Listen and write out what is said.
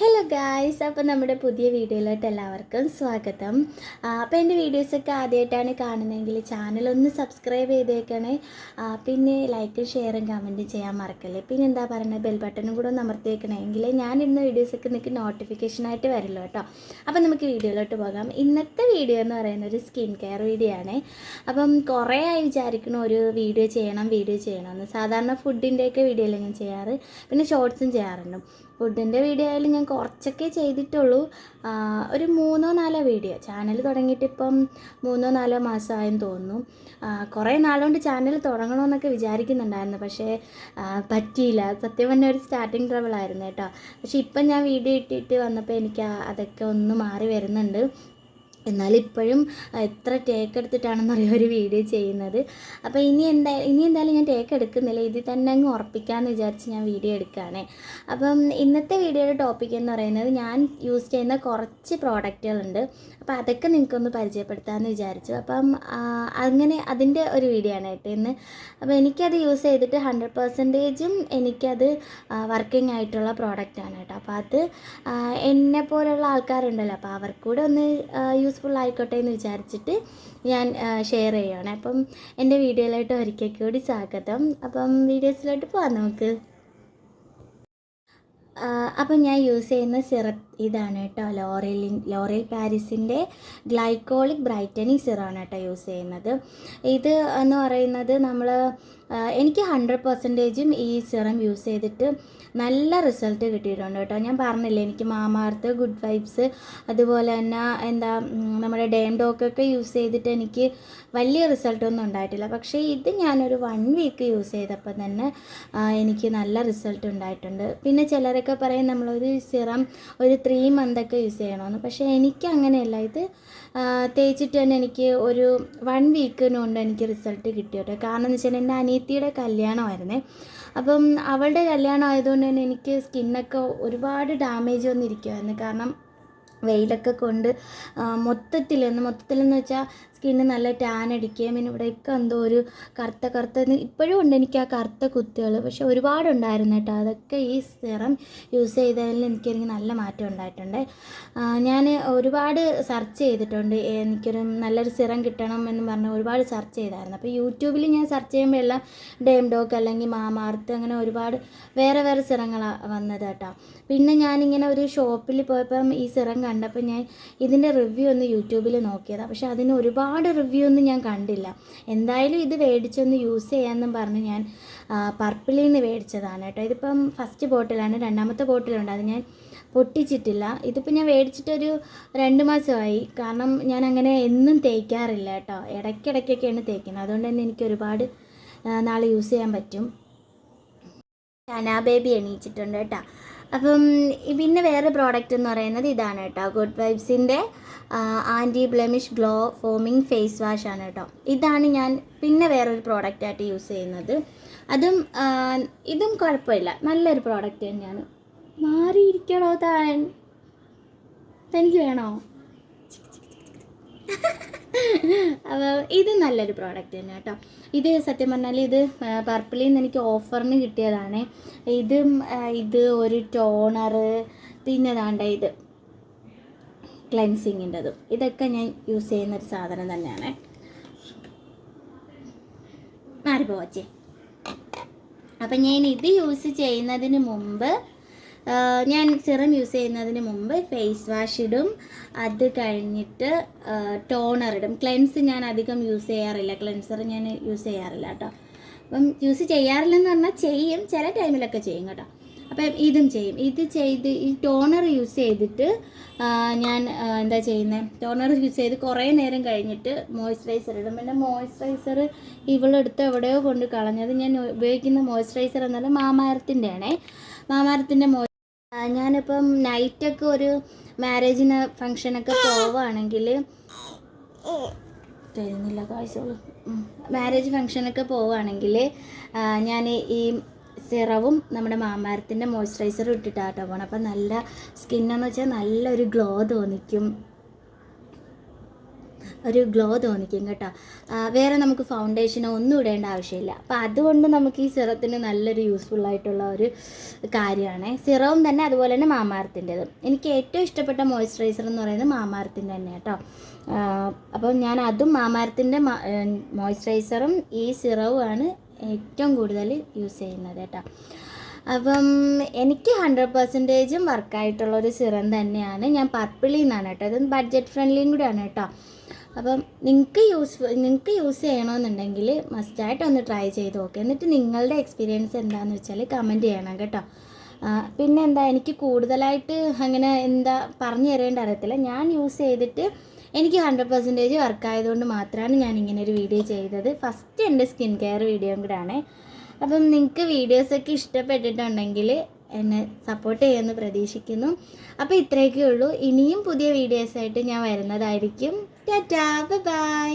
Hello guys അപ്പോൾ നമ്മുടെ പുതിയ വീഡിയോയിലോട്ട് എല്ലാവർക്കും സ്വാഗതം. അപ്പോൾ എന്റെ വീഡിയോസൊക്കെ ആദ്യമായിട്ടാണ് കാണുന്നതെങ്കിൽ ചാനലൊന്ന് സബ്സ്ക്രൈബ് ചെയ്തേക്കണേ. പിന്നെ ലൈക്കും ഷെയറും കമന്റും ചെയ്യാൻ മറക്കല്ലേ. പിന്നെ എന്താ പറയുന്നത് ബെൽ ബട്ടണും കൂടെ ഒന്ന് അമർത്തിയേക്കണേ എങ്കിലേ ഞാൻ ഇടുന്ന വീഡിയോസൊക്കെ നിങ്ങൾക്ക് നോട്ടിഫിക്കേഷനായിട്ട് വരുള്ളൂ കേട്ടോ. അപ്പോൾ നമുക്ക് വീഡിയോയിലോട്ട് പോകാം. ഇന്നത്തെ വീഡിയോ എന്ന് പറയുന്ന ഒരു സ്കിൻ കെയർ വീഡിയോ ആണ്. അപ്പം കുറേ ആയി വിചാരിക്കണം ഒരു വീഡിയോ ചെയ്യണം വീഡിയോ ചെയ്യണമെന്ന് സാധാരണ ഫുഡിന്റെയൊക്കെ വീഡിയോ അല്ലേ ഞാൻ ചെയ്യാറ്? പിന്നെ ഷോർട്സും ചെയ്യാറുണ്ട്. ഫുഡിന്റെ വീഡിയോ ആയാലും ഞാൻ കുറച്ചൊക്കെ ചെയ്തിട്ടുള്ളൂ. ഒരു മൂന്നോ നാലോ വീഡിയോ. ചാനൽ തുടങ്ങിയിട്ട് ഇപ്പം മൂന്നോ നാലോ മാസമായെന്ന് തോന്നുന്നു. കുറേ നാളുകൊണ്ട് ചാനൽ തുടങ്ങണമെന്നൊക്കെ വിചാരിക്കുന്നുണ്ടായിരുന്നു. പക്ഷേ പറ്റിയില്ല. സത്യം പറഞ്ഞ ഒരു സ്റ്റാർട്ടിങ് ട്രബിൾ ആയിരുന്നു കേട്ടോ. പക്ഷേ ഇപ്പം ഞാൻ വീഡിയോ ഇട്ടിട്ട് വന്നപ്പോൾ എനിക്ക് അതൊക്കെ ഒന്ന് മാറി വരുന്നുണ്ട്. എന്നാലും ഇപ്പോഴും എത്ര ടേക്ക് എടുത്തിട്ടാണെന്ന് അറിയാം ഒരു വീഡിയോ ചെയ്യുന്നത്. അപ്പോൾ ഇനി എന്താ ഇനി എന്തായാലും ഞാൻ ടേക്ക് എടുക്കുന്നില്ല. ഇതിൽ തന്നെ അങ്ങ് ഉറപ്പിക്കാമെന്ന് വിചാരിച്ച് ഞാൻ വീഡിയോ എടുക്കുകയാണ് അപ്പം ഇന്നത്തെ വീഡിയോയുടെ ടോപ്പിക് എന്ന് പറയുന്നത് ഞാൻ യൂസ് ചെയ്യുന്ന കുറച്ച് പ്രോഡക്റ്റുകളുണ്ട് അപ്പോൾ അതൊക്കെ നിങ്ങൾക്കൊന്ന് പരിചയപ്പെടുത്താമെന്ന് വിചാരിച്ചു. അപ്പം അങ്ങനെ അതിന്റെ ഒരു വീഡിയോ ആണ് കേട്ടോ ഇന്ന്. അപ്പോൾ എനിക്കത് യൂസ് ചെയ്തിട്ട് ഹൺഡ്രഡ് പെർസെന്റേജും എനിക്കത് വർക്കിംഗ് ആയിട്ടുള്ള പ്രോഡക്റ്റാണ് കേട്ടോ. അപ്പോൾ അത് എന്നെ പോലുള്ള ആൾക്കാരുണ്ടല്ലോ. അപ്പോൾ അവർക്കൂടെ ഒന്ന് യൂസ്ഫുൾ ആയിക്കോട്ടെ എന്ന് വിചാരിച്ചിട്ട് ഞാൻ ഷെയർ ചെയ്യുകയാണ് അപ്പം എന്റെ വീഡിയോയിലോട്ട് ഒരിക്കൽ കൂടി സ്വാഗതം. അപ്പം വീഡിയോസിലോട്ട് പോവാം നമുക്ക്. അപ്പം ഞാൻ യൂസ് ചെയ്യുന്ന സിറപ്പ് ഇതാണ് കേട്ടോ ലോറേലിൻ ലോറേൽ പാരീസിന്റെ ഗ്ലൈക്കോളിക് ബ്രൈറ്റനിങ് സിറാണ് കേട്ടോ യൂസ് ചെയ്യുന്നത്. ഇത് എന്ന് പറയുന്നത് നമ്മൾ എനിക്ക് ഹൺഡ്രഡ് പെർസെന്റേജും ഈ സിറം യൂസ് ചെയ്തിട്ട് നല്ല റിസൾട്ട് കിട്ടിയിട്ടുണ്ട് കേട്ടോ. ഞാൻ പറഞ്ഞില്ലേ എനിക്ക് മാമാർത്ത് ഗുഡ് വൈബ്സ് അതുപോലെ തന്നെ എന്താ നമ്മുടെ ഡേം ഡോക്കൊക്കെ യൂസ് ചെയ്തിട്ട് എനിക്ക് വലിയ റിസൾട്ടൊന്നും ഉണ്ടായിട്ടില്ല. പക്ഷേ ഇത് ഞാനൊരു വൺ വീക്ക് യൂസ് ചെയ്തപ്പോൾ തന്നെ എനിക്ക് നല്ല റിസൾട്ട് ഉണ്ടായിട്ടുണ്ട്. പിന്നെ ചിലരൊക്കെ പറയും നമ്മളൊരു സിറം ഒരു ത്രീ മന്തൊക്കെ യൂസ് ചെയ്യണമെന്ന് പക്ഷേ എനിക്ക് അങ്ങനെയല്ല. ഇത് തേച്ചിട്ട് തന്നെ എനിക്ക് ഒരു വൺ വീക്കിനുകൊണ്ട് എനിക്ക് റിസൾട്ട് കിട്ടിയിട്ടുണ്ട് കാരണം എന്ന് വെച്ചാൽ എന്റെ അനിയത്തിയുടെ കല്യാണമായിരുന്നേ. അപ്പം അവളുടെ കല്യാണം ആയതുകൊണ്ട് തന്നെ എനിക്ക് സ്കിന്നൊക്കെ ഒരുപാട് ഡാമേജ് വന്നിരിക്കുമായിരുന്നു കാരണം വെയിലൊക്കെ കൊണ്ട് മൊത്തത്തിൽ മൊത്തത്തിലെന്ന് വെച്ചാൽ സ്കിന്ന് നല്ല ടാൻ അടിക്കുകയും പിന്നെ ഇവിടെയൊക്കെ എന്തോ ഒരു കറുത്ത കറുത്ത ഇപ്പോഴും ഉണ്ട് എനിക്ക് ആ കറുത്ത കുത്തുകൾ. പക്ഷെ ഒരുപാടുണ്ടായിരുന്നു കേട്ടോ. അതൊക്കെ ഈ സിറം യൂസ് ചെയ്തതിൽ എനിക്ക് എനിക്ക് നല്ല മാറ്റം ഉണ്ടായിട്ടുണ്ട്. ഞാൻ ഒരുപാട് സെർച്ച് ചെയ്തിട്ടുണ്ട്. എനിക്കൊരു നല്ലൊരു സിറം കിട്ടണം എന്ന് പറഞ്ഞ് ഒരുപാട് സെർച്ച് ചെയ്തായിരുന്നു. അപ്പോൾ യൂട്യൂബിൽ ഞാൻ സെർച്ച് ചെയ്യുമ്പോൾ എല്ലാം ഡേം ഡോക്ക് അല്ലെങ്കിൽ മാമാർത്ത് അങ്ങനെ ഒരുപാട് വേറെ വേറെ സിറങ്ങളാണ് വന്നത് കേട്ടോ. പിന്നെ ഞാനിങ്ങനെ ഒരു ഷോപ്പിൽ പോയപ്പം ഈ സിറം കണ്ടപ്പോൾ ഞാൻ ഇതിന്റെ റിവ്യൂ ഒന്ന് യൂട്യൂബിൽ നോക്കിയതാണ് പക്ഷേ അതിന് ഒരുപാട് റിവ്യൂ ഒന്നും ഞാൻ കണ്ടില്ല. എന്തായാലും ഇത് മേടിച്ചൊന്ന് യൂസ് ചെയ്യാമെന്നും പറഞ്ഞ് ഞാൻ പർപ്പിളിൽ നിന്ന് മേടിച്ചതാണ് കേട്ടോ. ഇതിപ്പം ഫസ്റ്റ് ബോട്ടിലാണ് രണ്ടാമത്തെ ബോട്ടിലുണ്ട് അത് ഞാൻ പൊട്ടിച്ചിട്ടില്ല. ഇതിപ്പോൾ ഞാൻ മേടിച്ചിട്ടൊരു രണ്ട് മാസമായി. കാരണം ഞാൻ അങ്ങനെ എന്നും തേക്കാറില്ല കേട്ടോ. ഇടയ്ക്കിടയ്ക്കൊക്കെയാണ് തേക്കുന്നത്. അതുകൊണ്ട് തന്നെ എനിക്ക് ഒരുപാട് നാളെ യൂസ് ചെയ്യാൻ പറ്റും. ഷനാ ബേബി എണീച്ചിട്ടുണ്ട് കേട്ടോ. അപ്പം പിന്നെ വേറെ പ്രോഡക്റ്റ് എന്ന് പറയുന്നത് ഇതാണ് കേട്ടോ. Good വൈബ്സിന്റെ anti blemish glow foaming face wash ആണ് കേട്ടോ. ഇതാണ് ഞാൻ പിന്നെ വേറൊരു പ്രോഡക്റ്റായിട്ട് യൂസ് ചെയ്യുന്നത്. അതും ഇതും കുഴപ്പമില്ല. നല്ലൊരു പ്രോഡക്റ്റ് തന്നെയാണ്. മാറിയിരിക്കണോ താൻ? തനിക്ക് വേണോ? അപ്പോൾ ഇത് നല്ലൊരു പ്രോഡക്റ്റ് തന്നെ കേട്ടോ. ഇത് സത്യം പറഞ്ഞാൽ ഇത് പർപ്പിളിൽ നിന്ന് എനിക്ക് ഓഫറിന് കിട്ടിയതാണ്. ഇതും ഇത് ഒരു ടോണറ് പിന്നെ ദാണ്ട ഇത് ക്ലെൻസിങ്ങിന്റെതും ഇതൊക്കെ ഞാൻ യൂസ് ചെയ്യുന്ന ഒരു സാധനം തന്നെയാണ്. മാറിപ്പോവച്ചേ. അപ്പം ഞാൻ ഇത് യൂസ് ചെയ്യുന്നതിന് മുമ്പ് ഞാൻ സിറം യൂസ് ചെയ്യുന്നതിന് മുമ്പ് ഫേസ് വാഷ് ഇടും. അത് കഴിഞ്ഞിട്ട് ടോണർ ഇടും. ക്ലെൻസ് ഞാൻ അധികം യൂസ് ചെയ്യാറില്ല. ക്ലെൻസർ ഞാൻ യൂസ് ചെയ്യാറില്ല കേട്ടോ. അപ്പം യൂസ് ചെയ്യാറില്ലെന്ന് പറഞ്ഞാൽ ചെയ്യും. ചില ടൈമിലൊക്കെ ചെയ്യും കേട്ടോ. അപ്പം ഇതും ചെയ്യും. ഇത് ചെയ്ത് ഈ ടോണർ യൂസ് ചെയ്തിട്ട് ഞാൻ എന്താ ചെയ്യുന്നത് ടോണർ യൂസ് ചെയ്ത് കുറേ നേരം കഴിഞ്ഞിട്ട് മോയ്സ്ചറൈസർ ഇടും. പിന്നെ മോയ്സ്ചറൈസർ ഇവളെടുത്ത് എവിടെയോ കൊണ്ട് കളഞ്ഞത് ഞാൻ ഉപയോഗിക്കുന്ന മോയ്സ്ചറൈസർ എന്നാൽ മാമാരത്തിന്റെ ആണേ മാമാരത്തിന്റെ ഞാനിപ്പം നൈറ്റൊക്കെ ഒരു മാരേജിന് ഫങ്ഷനൊക്കെ പോവുകയാണെങ്കിൽ തരുന്നില്ല കാഴ്ചകൾ മാരേജ് ഫങ്ഷനൊക്കെ പോവുകയാണെങ്കിൽ ഞാൻ ഈ സിറവും നമ്മുടെ മാമാരത്തിന്റെ മോയ്സ്ചറൈസറും ഇട്ടിട്ടാട്ടോ പോകണം അപ്പം നല്ല സ്കിന്നെന്ന് വെച്ചാൽ നല്ലൊരു ഗ്ലോ തോന്നിക്കും. ഒരു ഗ്ലോ തോന്നിക്കും കേട്ടോ. വേറെ നമുക്ക് ഫൗണ്ടേഷനോ ഒന്നും ഇടേണ്ട ആവശ്യമില്ല. അപ്പോൾ അതുകൊണ്ട് നമുക്ക് ഈ സിറത്തിന് നല്ലൊരു യൂസ്ഫുൾ ആയിട്ടുള്ള ഒരു കാര്യമാണ്. സിറവും തന്നെ അതുപോലെ തന്നെ മാമാർത്തിന്റെത്. എനിക്ക് ഏറ്റവും ഇഷ്ടപ്പെട്ട മോയ്സ്ചറൈസർ എന്ന് പറയുന്നത് മാമാർത്തിന്റെ തന്നെ കേട്ടോ. അപ്പോൾ ഞാൻ അതും മാമാരത്തിന്റെ മോയ്സ്ചറൈസറും ഈ സിറവുമാണ് ഏറ്റവും കൂടുതൽ യൂസ് ചെയ്യുന്നത് കേട്ടോ. അപ്പം എനിക്ക് ഹൺഡ്രഡ് പെർസെന്റേജും വർക്കായിട്ടുള്ള ഒരു സിറം തന്നെയാണ് ഞാൻ പർപ്പിളിൽ നിന്നാണ് കേട്ടോ. ഇത് ബഡ്ജറ്റ് ഫ്രണ്ട്ലിയും കൂടിയാണ് കേട്ടോ. അപ്പം നിങ്ങൾക്ക് യൂസ് നിങ്ങൾക്ക് യൂസ് ചെയ്യണമെന്നുണ്ടെങ്കിൽ മസ്റ്റായിട്ട് ഒന്ന് ട്രൈ ചെയ്ത് നോക്കുക എന്നിട്ട് നിങ്ങളുടെ എക്സ്പീരിയൻസ് എന്താണെന്ന് വെച്ചാൽ കമന്റ് ചെയ്യണം കേട്ടോ. പിന്നെ എന്താ എനിക്ക് കൂടുതലായിട്ട് അങ്ങനെ എന്താ പറഞ്ഞു തരേണ്ട അറിയത്തില്ല. ഞാൻ യൂസ് ചെയ്തിട്ട് എനിക്ക് ഹൺഡ്രഡ് പെർസെന്റേജ് വർക്കായതുകൊണ്ട് മാത്രമാണ് ഞാൻ ഇങ്ങനെ ഒരു വീഡിയോ ചെയ്തത്. ഫസ്റ്റ് എന്റെ സ്കിൻ കെയർ വീഡിയോയും കൂടെയാണ് അപ്പം നിങ്ങൾക്ക് വീഡിയോസൊക്കെ ഇഷ്ടപ്പെട്ടിട്ടുണ്ടെങ്കിൽ എന്നെ സപ്പോർട്ട് ചെയ്യുമെന്ന് പ്രതീക്ഷിക്കുന്നു. അപ്പോൾ ഇത്രയൊക്കെ ഉള്ളൂ ഇനിയും പുതിയ വീഡിയോസായിട്ട് ഞാൻ വരുന്നതായിരിക്കും. Tata bye